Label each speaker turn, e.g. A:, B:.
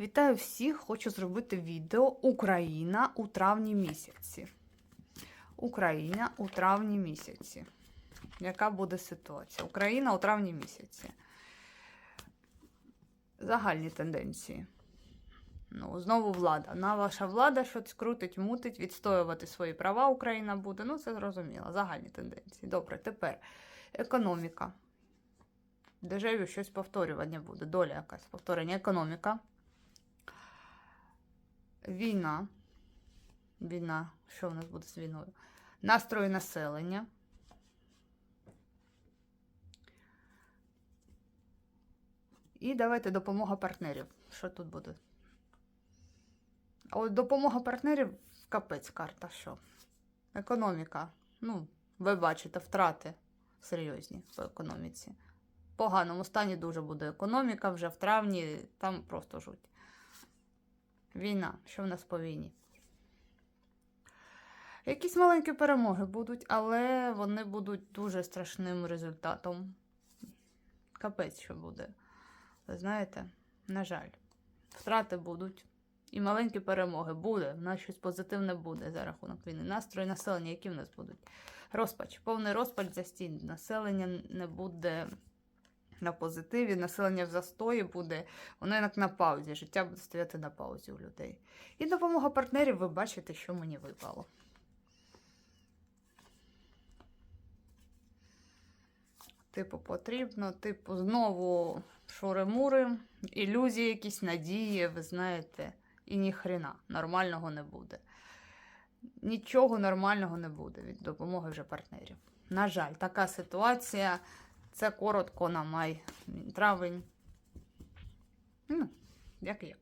A: Вітаю всіх! Хочу зробити відео Україна у травні місяці. Україна у травні місяці. Яка буде ситуація? Україна у травні місяці. Загальні тенденції. Ну, знову влада. На ваша влада щось крутить, мутить, відстоювати свої права Україна буде. Ну, це зрозуміло. Загальні тенденції. Добре, тепер економіка. Дежавю щось повторювання буде. Доля якась повторення. Економіка. Війна. Війна. Що в нас буде з війною? Настрої населення. І давайте допомога партнерів. Що тут буде? А от допомога партнерів капець карта. Що? Економіка. Ну, ви бачите, втрати серйозні в економіці. В поганому стані дуже буде економіка вже в травні, там просто жуть. Війна. Що в нас по війні? Якісь маленькі перемоги будуть, але вони будуть дуже страшним результатом. Капець, що буде. Ви знаєте, на жаль, втрати будуть. І маленькі перемоги буде. У нас щось позитивне буде за рахунок війни. Настрої населення, які в нас будуть? Розпач. Повний розпач застій. Населення не буде на позитиві, населення в застої буде, воно як на паузі. Життя буде стояти на паузі у людей. І допомога партнерів, ви бачите, що мені випало. Типу, потрібно, типу, знову шури-мури, ілюзії, якісь надії, ви знаєте, і ніхрена нормального не буде. Нічого нормального не буде від допомоги вже партнерів. На жаль, така ситуація. Це коротко на май, травень. Ну, як є.